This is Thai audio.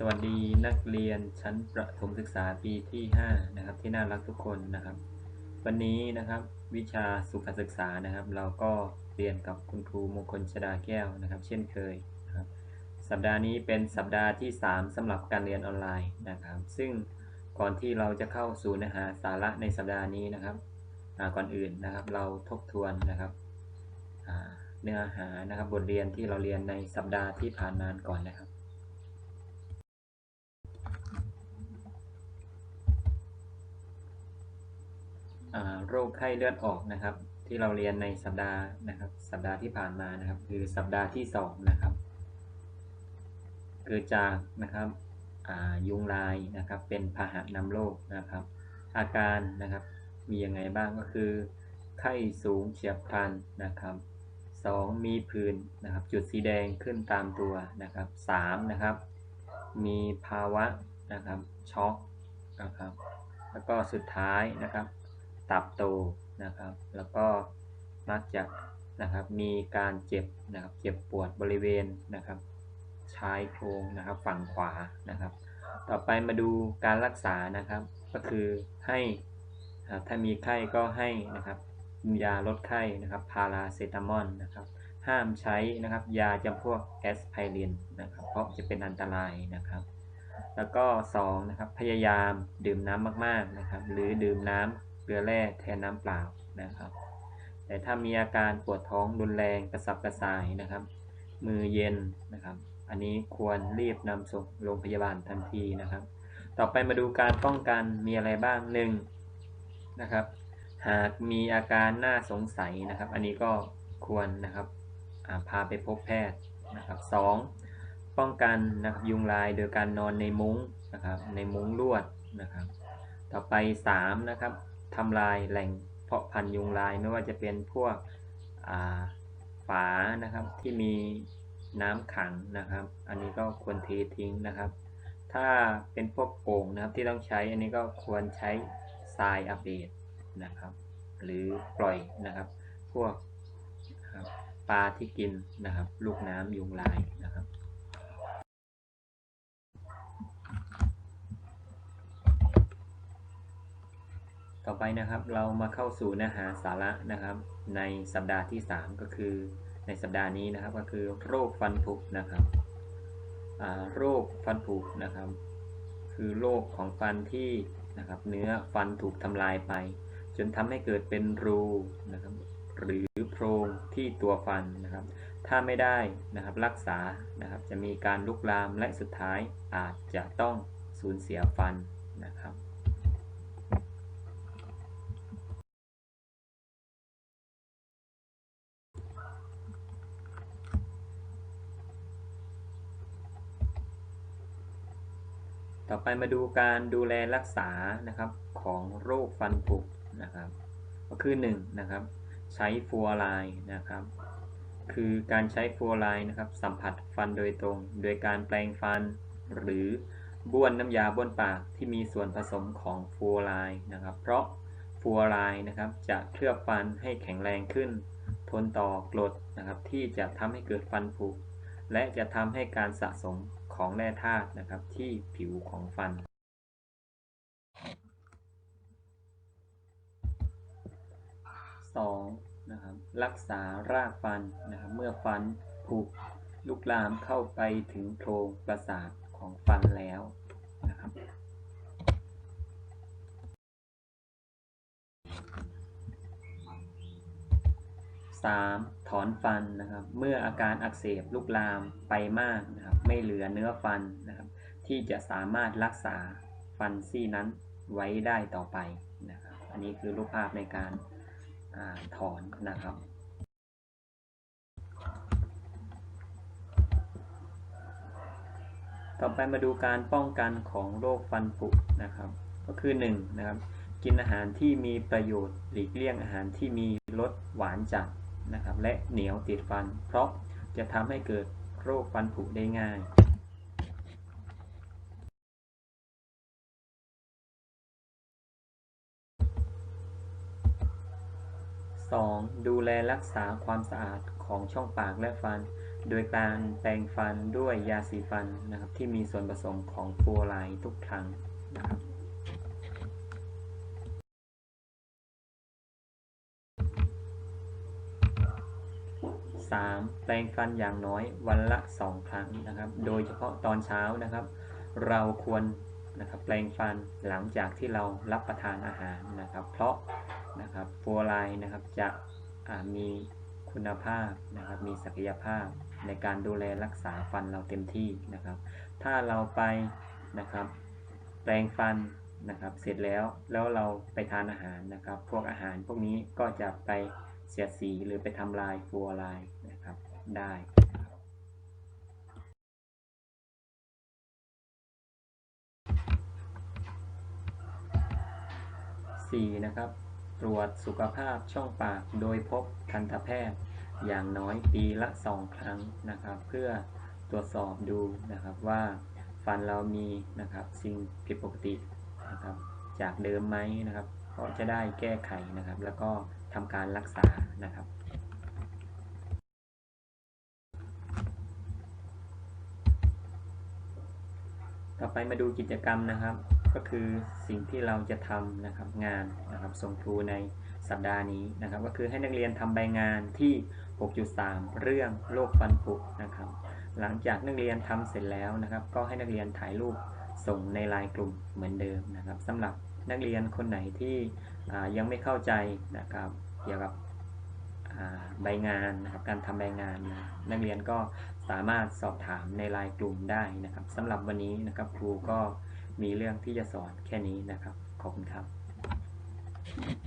สวัสดีนักเรียนชั้นประถมศึกษาปีที่ 5 นะครับ ที่น่ารักทุกคนนะครับ วันนี้นะครับวิชาสุขศึกษานะครับ เราก็เรียนกับคุณครูมงคลชดาแก้วนะครับ เช่นเคยนะครับสัปดาห์นี้เป็นสัปดาห์ที่ 3สำหรับการเรียนออนไลน์นะครับ ซึ่งก่อนที่เราจะเข้าสู่เนื้อหาสาระในสัปดาห์นี้นะครับก่อนอื่นนะครับ เราทบทวนนะครับเนื้อหานะครับบทเรียนที่เราเรียนในสัปดาห์ที่ผ่านมาก่อนนะครับ โรคไข้เลือดออกนะครับ ที่เราเรียนในสัปดาห์นะครับ สัปดาห์ที่ผ่านมานะครับ คือสัปดาห์ที่สองนะครับเกิดจากนะครับยุงลายนะครับ เป็นพาหะนำโรคนะครับ อาการนะครับมียังไงบ้างก็คือไข้สูงเฉียบพลันนะครับสองมีผื่นนะครับ จุดสีแดงขึ้นตามตัวนะครับสามนะครับ มีภาวะนะครับช็อกนะครับ แล้วก็สุดท้ายนะครับ ตับโตนะครับ แล้วก็มักจะนะครับมีการเจ็บนะครับเจ็บปวดบริเวณนะครับชายโครงนะครับฝั่งขวานะครับ ต่อไปมาดูการรักษานะครับ ก็คือให้นะครับถ้ามีไข้ก็ให้นะครับยาลดไข้นะครับพาราเซตามอลนะครับห้ามใช้นะครับยาจำพวกแอสไพรินนะครับเพราะจะเป็นอันตรายนะครับ แล้วก็2นะครับพยายามดื่มน้ำมากๆนะครับ หรือดื่มน้ำ เกลือแร่แทนน้ำเปล่านะครับ แต่ถ้ามีอาการปวดท้องรุนแรงกระสับกระส่ายนะครับ มือเย็นนะครับ อันนี้ควรรีบนำส่งโรงพยาบาลทันทีนะครับ ต่อไปมาดูการป้องกันมีอะไรบ้างหนึ่งนะครับ หากมีอาการน่าสงสัยนะครับ อันนี้ก็ควรนะครับาพาไปพบแพทย์นะครับสองป้องกันนะครับยุงลายโดยการนอนในมุ้งนะครับในมุ้งลวดนะครับ ต่อไป3นะครับ ทำลายแหล่งเพาะพันธุ์ยุงลายไม่ว่าจะเป็นพวกฝานะครับที่มีน้ำขังนะครับ อันนี้ก็ควรเททิ้งนะครับ ถ้าเป็นพวกโอ่งนะครับที่ต้องใช้อันนี้ก็ควรใช้ทรายอัปเดตนะครับ หรือปล่อยนะครับ พวกปลาที่กินนะครับ ลูกน้ำยุงลายนะครับ ต่อไปนะครับเรามาเข้าสู่เนื้อหาสาระนะครับ ในสัปดาห์ที่ 3 ก็คือในสัปดาห์นี้นะครับก็คือโรคฟันผุนะครับโรคฟันผุนะครับ คือโรคของฟันที่นะครับเนื้อฟันถูกทำลายไป จนทำให้เกิดเป็นรูนะครับหรือโพรงที่ตัวฟันนะครับ ถ้าไม่ได้นะครับรักษานะครับจะมีการลุกลามและสุดท้ายอาจจะต้องสูญเสียฟันนะครับ ต่อไปมาดูการดูแลรักษานะครับของโรคฟันผุนะครับก็คือ1นะครับใช้ฟลูออไรด์นะครับ คือการใช้ฟลูออไรด์นะครับ สัมผัสฟันโดยตรง โดยการแปรงฟัน หรือบ้วนน้ำยาบ้วนปากที่มีส่วนผสมของฟลูออไรด์นะครับ เพราะฟลูออไรด์นะครับจะเคลือบฟันให้แข็งแรงขึ้น ทนต่อกรดนะครับ ที่จะทำให้เกิดฟันผุและจะทำให้การสะสม ของแร่ธาตุนะครับ ที่ผิวของฟัน 2. นะครับรักษารากฟันนะครับเมื่อฟันผุลุกลามเข้าไปถึงโพรงประสาทของฟันแล้วนะครับ 3. ถอนฟันนะครับ เมื่ออาการอักเสบลุกลามไปมากนะครับ ไม่เหลือเนื้อฟันนะครับ ที่จะสามารถรักษาฟันซี่นั้นไว้ได้ต่อไปนะครับ อันนี้คือรูปภาพในการอาถอนนะครับ ต่อไปมาดูการป้องกันของโรคฟันผุนะครับ ก็คือ1นะครับ กินอาหารที่มีประโยชน์หลีกเลี่ยงอาหารที่มีรสหวานจัด นะครับ และเหนียวติดฟัน เพราะจะทำให้เกิดโรคฟันผุได้ง่าย 2. ดูแลรักษาความสะอาดของช่องปากและฟัน โดยการแปรงฟันด้วยยาสีฟันนะครับที่มีส่วนผสมของฟลูออไรด์ทุกครั้งนะครับ 3. แปรงฟันอย่างน้อยวันละ 2 ครั้งนะครับ โดยเฉพาะตอนเช้านะครับ เราควรนะครับแปรงฟันหลังจากที่เรารับประทานอาหารนะครับ เพราะนะครับฟลูออไรด์นะครับจะมีคุณภาพนะครับมีศักยภาพในการดูแลรักษาฟันเราเต็มที่นะครับ ถ้าเราไปนะครับแปรงฟันนะครับ เสร็จแล้วแล้วเราไปทานอาหารนะครับ พวกอาหารพวกนี้ก็จะไปเสียดสีหรือไปทำลายฟัวลูออ ไรด์นะครับได้นะครับ 4. นะครับ ตรวจสุขภาพช่องปากโดยพบทันตแพทย์อย่างน้อยปีละ2ครั้งนะครับ เพื่อตรวจสอบดูนะครับว่าฟันเรามีนะครับสิ่งผิดปกตินะครับจากเดิมไหมนะครับก็จะได้แก้ไขนะครับ แล้วก็ทำการรักษานะครับ ต่อไปมาดูกิจกรรมนะครับ ก็คือสิ่งที่เราจะทำนะครับงานนะครับส่งครูในสัปดาห์นี้นะครับ ก็คือให้นักเรียนทำใบงานที่ 6.3 เรื่องโรคฟันผุนะครับ หลังจากนักเรียนทำเสร็จแล้วนะครับ ก็ให้นักเรียนถ่ายรูปส่งในไลน์กลุ่มเหมือนเดิมนะครับสำหรับนักเรียนคนไหนที่ยังไม่เข้าใจนะครับ เกี่ยวกับ ใบงานนะครับ การทำใบงานนะนักเรียนก็สามารถสอบถามในไลน์กลุ่มได้นะครับสำหรับวันนี้นะครับครูก็มีเรื่องที่จะสอนแค่นี้นะครับ ขอบคุณครับ